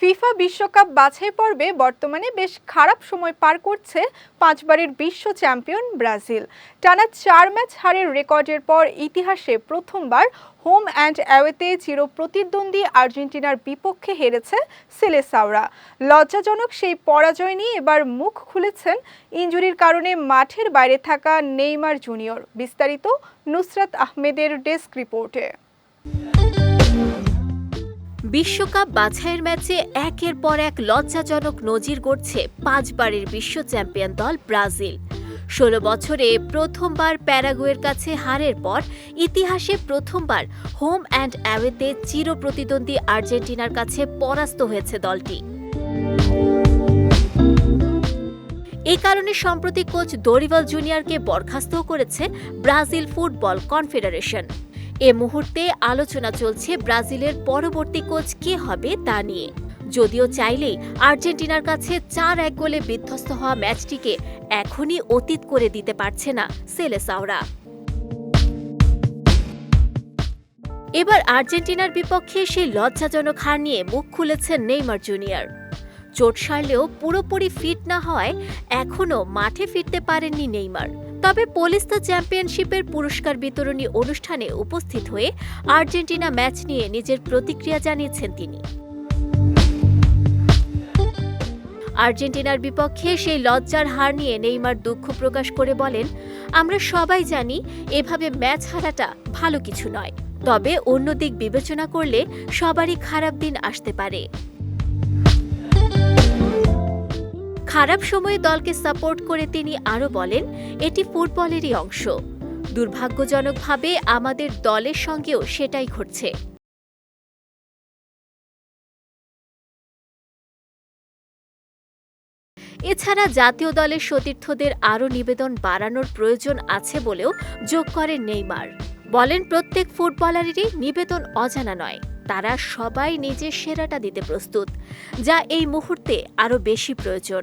FIFA বিশ্বকাপ বাছাই পর্বে বর্তমানে বেশ খারাপ সময় পার করছে পাঁচবারের বিশ্ব চ্যাম্পিয়ন ব্রাজিল। টানা চার ম্যাচ হারের রেকর্ডের পর ইতিহাসে প্রথমবার হোম অ্যান্ড অ্যাওয়েতে চির প্রতিদ্বন্দ্বী আর্জেন্টিনার বিপক্ষে হেরেছে সেলেসাওরা। লজ্জাজনক সেই পরাজয় নিয়ে এবার মুখ খুলেছেন ইঞ্জুরির কারণে মাঠের বাইরে থাকা নেইমার জুনিয়র। বিস্তারিত নুসরাত আহমেদের ডেস্ক রিপোর্টে। বিশ্বকাপ বাছাইয়ের ম্যাচে একের পর এক লজ্জাজনক নজির গড়ছে পাঁচবারের বিশ্ব চ্যাম্পিয়ন দল ব্রাজিল। ষোলো বছরে প্রথমবার প্যারাগুয়ের কাছে হারের পর ইতিহাসে প্রথমবার হোম অ্যান্ড অ্যাওয়েতে চিরপ্রতিদ্বন্দ্বী আর্জেন্টিনার কাছে পরাস্ত হয়েছে দলটি। এ কারণে সম্প্রতি কোচ দরিভাল জুনিয়রকে বরখাস্তও করেছে ব্রাজিল ফুটবল কনফেডারেশন। এ মুহূর্তে আলোচনা চলছে ব্রাজিলের পরবর্তী কোচ কে হবে তা নিয়ে। যদিও চাইলেই আর্জেন্টিনার কাছে চার এক গোলে বিধ্বস্ত হওয়া ম্যাচটিকে এখনই অতীত করে দিতে পারছে না সেলেসাওরা। এবার আর্জেন্টিনার বিপক্ষে সেই লজ্জাজনক হার নিয়ে মুখ খুলেছেন নেইমার জুনিয়র। চোট সারলেও পুরোপুরি ফিট না হওয়ায় এখনও মাঠে ফিরতে পারেননি নেইমার। তবে পোলিস্তা চ্যাম্পিয়নশিপের পুরস্কার বিতরণী অনুষ্ঠানে উপস্থিত হয়ে আর্জেন্টিনা ম্যাচ নিয়ে নিজের প্রতিক্রিয়া জানিয়েছেন তিনি। আর্জেন্টিনার বিপক্ষে সেই লজ্জার হার নিয়ে নেইমার দুঃখ প্রকাশ করে বলেন, আমরা সবাই জানি এভাবে ম্যাচ হারাটা ভালো কিছু নয়। তবে অন্য দিক বিবেচনা করলে সবারই খারাপ দিন আসতে পারে। খারাপ সময়ে দলকে সাপোর্ট করে তিনি আরও বলেন, এটি ফুটবলেরই অংশ। দুর্ভাগ্যজনকভাবে আমাদের দলের সঙ্গেও সেটাই ঘটছে। এছাড়া জাতীয় দলের সতীর্থদের আরও নিবেদন বাড়ানোর প্রয়োজন আছে বলেও যোগ করেন নেইমার। বলেন, প্রত্যেক ফুটবলারেরই নিবেদন অজানা নয়। তারা সবাই নিজের সেরাটা দিতে প্রস্তুত, যা এই মুহূর্তে আরও বেশি প্রয়োজন।